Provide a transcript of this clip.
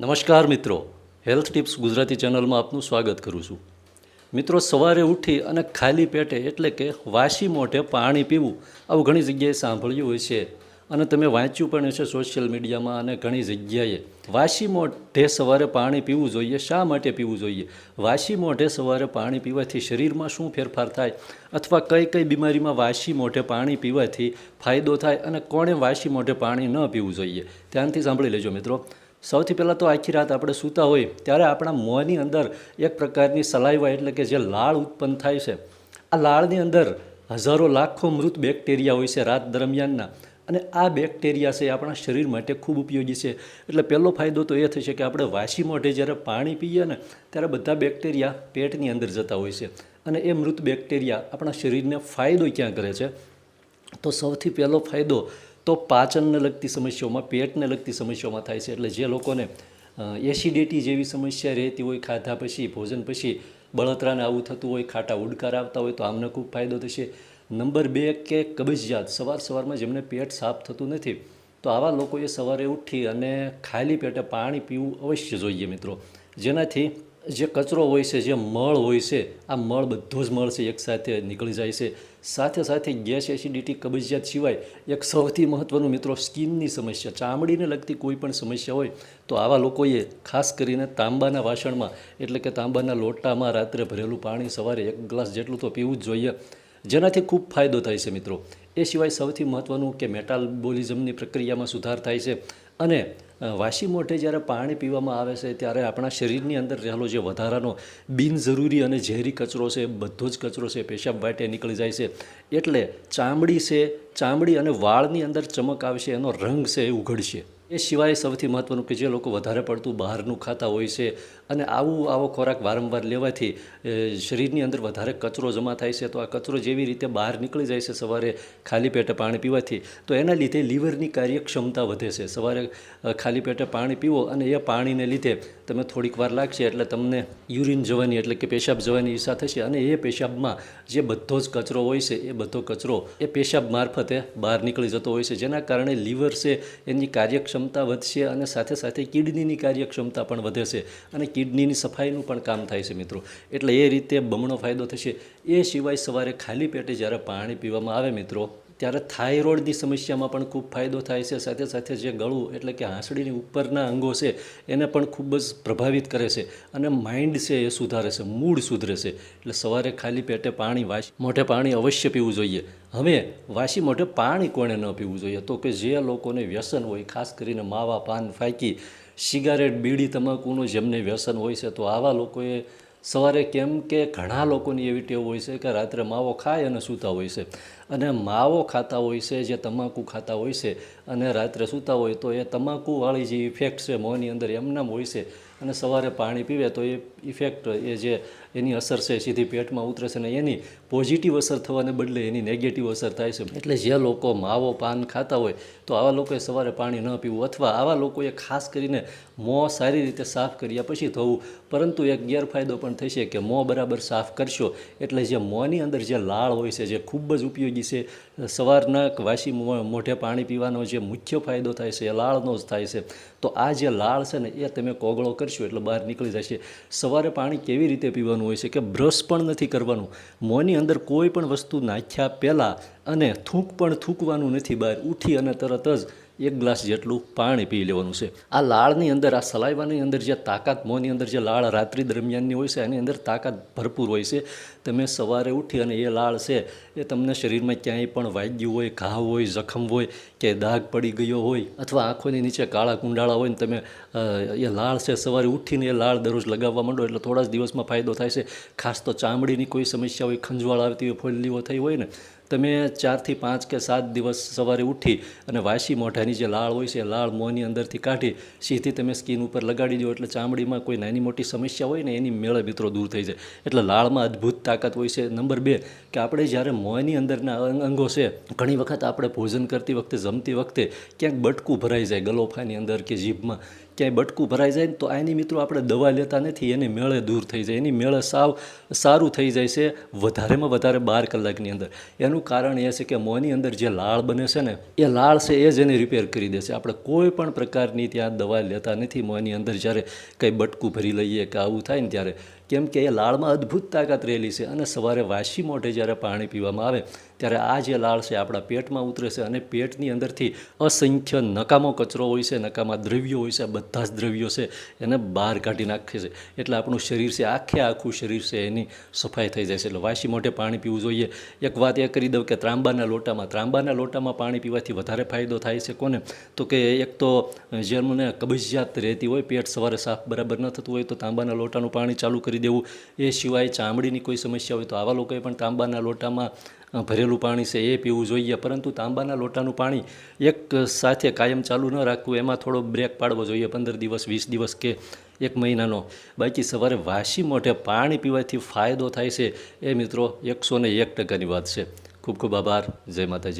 નમસ્કાર મિત્રો. Health tips Gujarati ચેનલમાં આપનું સ્વાગત કરું છું. મિત્રો, સવારે ઉઠી અને ખાલી પેટે એટલે કે વાસી મોઢે પાણી પીવું આવું ઘણી જગ્યાએ સાંભળ્યું હોય છે. અને તમે વાંચ્યું પણ હશે સોશિયલ મીડિયામાં અને ઘણી જગ્યાએ. વાસી મોઢે સવારે પાણી પીવું જોઈએ, શા માટે પીવું જોઈએ? વાસી મોઢે સવારે પાણી પીવાથી શરીરમાં શું ફેરફાર થાય? અથવા કઈ કઈ બીમારીમાં વાસી મોઢે પાણી પીવાથી ફાયદો થાય? અને કોણે વાસી મોઢે પાણી ન પીવું જોઈએ? ધ્યાનથી સાંભળી લેજો મિત્રો. સૌથી પહેલાં તો આખી રાત આપણે સૂતા હોય, ત્યારે આપણા મોંની અંદર એક પ્રકારની સલાઈવા એટલે કે જે લાળ ઉત્પન્ન થાય છે. આ લાળની અંદર હજારો લાખો મૃત બેક્ટેરિયા હોય છે રાત દરમિયાનના. અને આ બેક્ટેરિયા છે આપણા શરીર માટે ખૂબ ઉપયોગી છે. એટલે પહેલો ફાયદો તો એ થશે કે આપણે વાસી મોઢે જ્યારે પાણી પીએ ને, ત્યારે બધા બેક્ટેરિયા પેટની અંદર જતા હોય છે. અને એ મૃત બેક્ટેરિયા આપણા શરીરને ફાયદો ક્યાં કરે છે? તો સૌથી પહેલો ફાયદો તો પાચનને લગતી સમસ્યાઓમાં, પેટને લગતી સમસ્યાઓમાં થાય છે. એટલે જે લોકોને એસિડિટી જેવી સમસ્યા રહેતી હોય, ખાધા પછી, ભોજન પછી, બળતરાને આવું થતું હોય, ખાટા ઉડકાર આવતા હોય, તો આમને ખૂબ ફાયદો થશે. નંબર બે કે કબજિયાત. સવાર સવારમાં જેમને પેટ સાફ થતું નથી, તો આવા લોકોએ સવારે ઉઠી અને ખાલી પેટે પાણી પીવું અવશ્ય જોઈએ મિત્રો. જેનાથી જે કચરો હોય છે, જે મળ હોય છે, આ મળ બધો જ મળ છે એકસાથે નીકળી જાય છે. સાથે સાથે ગેસ એસિડિટી કબજિયાત સિવાય એક સૌથી મહત્ત્વનું મિત્રો સ્કિનની સમસ્યા. ચામડીને લગતી કોઈ પણ સમસ્યા હોય તો આવા લોકોએ ખાસ કરીને તાંબાના વાસણમાં, એટલે કે તાંબાના લોટામાં રાત્રે ભરેલું પાણી સવારે એક ગ્લાસ જેટલું તો પીવું જ જોઈએ. જેનાથી ખૂબ ફાયદો થાય છે મિત્રો. એ સિવાય સૌથી મહત્ત્વનું કે મેટાબોલિઝમની પ્રક્રિયામાં સુધાર થાય છે અને વાસી મોઢે જ્યારે પાણી પીવામાં આવે છે ત્યારે આપણા શરીરની અંદર રહેલો જે વધારાનો બિનજરૂરી અને ઝેરી કચરો છે, બધો જ કચરો છે, પેશાબ વાટે નીકળી જાય છે. એટલે ચામડી છે, ચામડી અને વાળની અંદર ચમક આવશે, એનો રંગ છે એ ઉઘડશે. એ સિવાય સૌથી મહત્ત્વનું કે જે લોકો વધારે પડતું બહારનું ખાતા હોય છે અને આવું આવો ખોરાક વારંવાર લેવાથી શરીરની અંદર વધારે કચરો જમા થાય છે, તો આ કચરો જેવી રીતે બહાર નીકળી જાય છે સવારે ખાલી પેટે પાણી પીવાથી, તો એના લીધે લીવરની કાર્યક્ષમતા વધે છે. સવારે ખાલી પેટે પાણી પીવો અને એ પાણીને લીધે તમે થોડીક વાર લાગશે એટલે તમને યુરિન જવાની એટલે કે પેશાબ જવાની ઈચ્છા થશે અને એ પેશાબમાં જે બધો જ કચરો હોય છે, એ બધો કચરો એ પેશાબ મારફતે બહાર નીકળી જતો હોય છે. જેના કારણે લીવર છે એની કાર્યક્ષમતા વધશે અને સાથે સાથે કિડનીની કાર્યક્ષમતા પણ વધે છે અને કિડનીની સફાઈનું પણ કામ થાય છે મિત્રો. એટલે એ રીતે બમણો ફાયદો થશે. એ સિવાય સવારે ખાલી પેટે જ્યારે પાણી પીવામાં આવે મિત્રો ત્યારે થાઇરોઇડની સમસ્યામાં પણ ખૂબ ફાયદો થાય છે. સાથે સાથે જે ગળું એટલે કે હાંસડીની ઉપરના અંગો છે, એને પણ ખૂબ જ પ્રભાવિત કરે છે અને માઇન્ડ છે એ સુધારે છે, મૂડ સુધરે છે. એટલે સવારે ખાલી પેટે પાણી, વાસી મોઢે પાણી અવશ્ય પીવું જોઈએ. હવે વાસી મોઢે પાણી કોણે ન પીવું જોઈએ? તો કે જે લોકોને વ્યસન હોય, ખાસ કરીને માવા, પાન ફાંકી સિગારેટ, બીડી, તમાકુનું જેમને વ્યસન હોય છે, તો આવા લોકોએ સવારે કેમ કે ઘણા લોકોની એવી ટેવ હોય છે કે રાત્રે માવો ખાય અને સૂતા હોય છે. અને માવો ખાતા હોય છે, જે તમાકુ ખાતા હોય છે અને રાત્રે સૂતા હોય તો એ તમાકુવાળી જે ઇફેક્ટ છે, મોંની અંદર એમનામ હોય છે અને સવારે પાણી પીવે તો એ ઇફેક્ટ એ જે એની અસર છે, સીધી પેટમાં ઉતરે છે અને એની પોઝિટિવ અસર થવાને બદલે એની નેગેટિવ અસર થાય છે. એટલે જે લોકો માવો પાન ખાતા હોય, તો આવા લોકોએ સવારે પાણી ન પીવું અથવા આવા લોકોએ ખાસ કરીને મોં સારી રીતે સાફ કર્યા પછી ધોવું. પરંતુ એક ગેરફાયદો પણ થશે કે મોં બરાબર સાફ કરશો. એટલે જે મોંની અંદર જે લાળ હોય છે, જે ખૂબ જ ઉપયોગી છે, સવારના વાસી મોઢે પાણી પીવાનો જે મુખ્ય ફાયદો થાય છે, એ લાળનો જ થાય છે. તો આ જે લાળ છે ને, એ તમે કોગળો કરશો એટલે બહાર નીકળી જશે. સવારે પાણી કેવી રીતે પીવાનું હોય છે કે બ્રશ પણ નથી કરવાનું? મોંની અંદર કોઈ પણ વસ્તુ નાખ્યા પહેલાં અને થૂંક પણ થૂંકવાનું નથી બહાર. ઉઠી અને તરત જ એક ગ્લાસ જેટલું પાણી પી લેવાનું છે. આ લાળની અંદર, આ સલાઈવાની અંદર જે તાકાત, મોંની અંદર જે લાળ રાત્રિ દરમિયાનની હોય છે એની અંદર તાકાત ભરપૂર હોય છે. તમે સવારે ઉઠી અને એ લાળ છે, એ તમને શરીરમાં ક્યાંય પણ વાગ્યું હોય ઘા હોય, જખમ હોય કે દાગ પડી ગયો હોય, અથવા આંખોની નીચે કાળા કુંડાળા હોય ને તમે એ લાળ છે, સવારે ઉઠીને એ લાળ દરરોજ લગાવવા માંડો એટલે થોડા જ દિવસમાં ફાયદો થાય છે. ખાસ તો ચામડીની કોઈ સમસ્યા હોય, ખંજવાળ આવતી હોય, ફોલ્લીઓ થઈ હોય ને તમે ચારથી પાંચ કે સાત દિવસ સવારે ઉઠી અને વાસી મોઢાની જે લાળ હોય છે લાળ મોંની અંદરથી કાઢી સીધી તમે સ્કિન ઉપર લગાડી દો એટલે ચામડીમાં કોઈ નાની મોટી સમસ્યા હોય ને એની મેળે મિત્રો દૂર થઈ જાય. એટલે લાળમાં અદ્ભુત તાકાત હોય છે. નંબર બે, કે આપણે જ્યારે મોંની અંદરના અંગો છે, ઘણી વખત આપણે ભોજન કરતી વખતે, જમતી વખતે ક્યાંક બટકું ભરાઈ જાય ગલોફાની અંદર કે જીભમાં. ક્યાંય બટકું ભરાઈ જાય ને તો આની મિત્રો આપણે દવા લેતા નથી, એની મેળે દૂર થઈ જાય, એની મેળે સાવ સારું થઈ જાય છે વધારેમાં વધારે બાર કલાકની અંદર. એનું કારણ એ છે કે મોંની અંદર જે લાળ બને છે ને, એ લાળ છે એ જ એને રિપેર કરી દેશે આપણે કોઈ પણ પ્રકારની ત્યાં દવા લેતા નથી મોંની અંદર જ્યારે કંઈ બટકું ભરી લઈએ કે આવું થાય ને ત્યારે. કેમ કે એ લાળમાં અદ્ભુત તાકાત રહેલી છે અને સવારે વાસી મોઢે જ્યારે પાણી પીવામાં આવે ત્યારે આ જે લાળ છે આપણા પેટમાં ઉતરે છે અને પેટની અંદરથી અસંખ્ય નકામો કચરો હોય છે, નકામા દ્રવ્યો હોય છે, આ બધા જ દ્રવ્યો છે એને બહાર કાઢી નાખે છે. એટલે આપણું શરીર છે, આખે આખું શરીર છે, એની સફાઈ થઈ જાય છે. એટલે વાસી મોઢે પાણી પીવું જોઈએ. એક વાત એ કરી દઉં કે ત્રાંબાના લોટામાં ત્રાંબાના લોટામાં પાણી પીવાથી વધારે ફાયદો થાય છે કોને? તો કે એક તો જેમને કબજિયાત રહેતી હોય, પેટ સવારે સાફ બરાબર ન થતું હોય તો તાંબાના લોટાનું પાણી ચાલુ કરી દેવું. એ સિવાય ચામડીની કોઈ સમસ્યા હોય તો આવા લોકોએ પણ તાંબાના લોટામાં ભરેલું પાણી છે એ પીવું જોઈએ, પરંતુ તાંબાના લોટાનું પાણી એક સાથે કાયમ ચાલુ ન રાખવું, એમાં થોડો બ્રેક પાડવો જોઈએ, પંદર દિવસ, વીસ દિવસ કે એક મહિનાનો. બાકી સવારે વાસી મોઢે પાણી પીવાથી ફાયદો થાય છે એ મિત્રો એકસો ને એક ટકાની વાત છે. ખૂબ ખૂબ આભાર. જય માતાજી.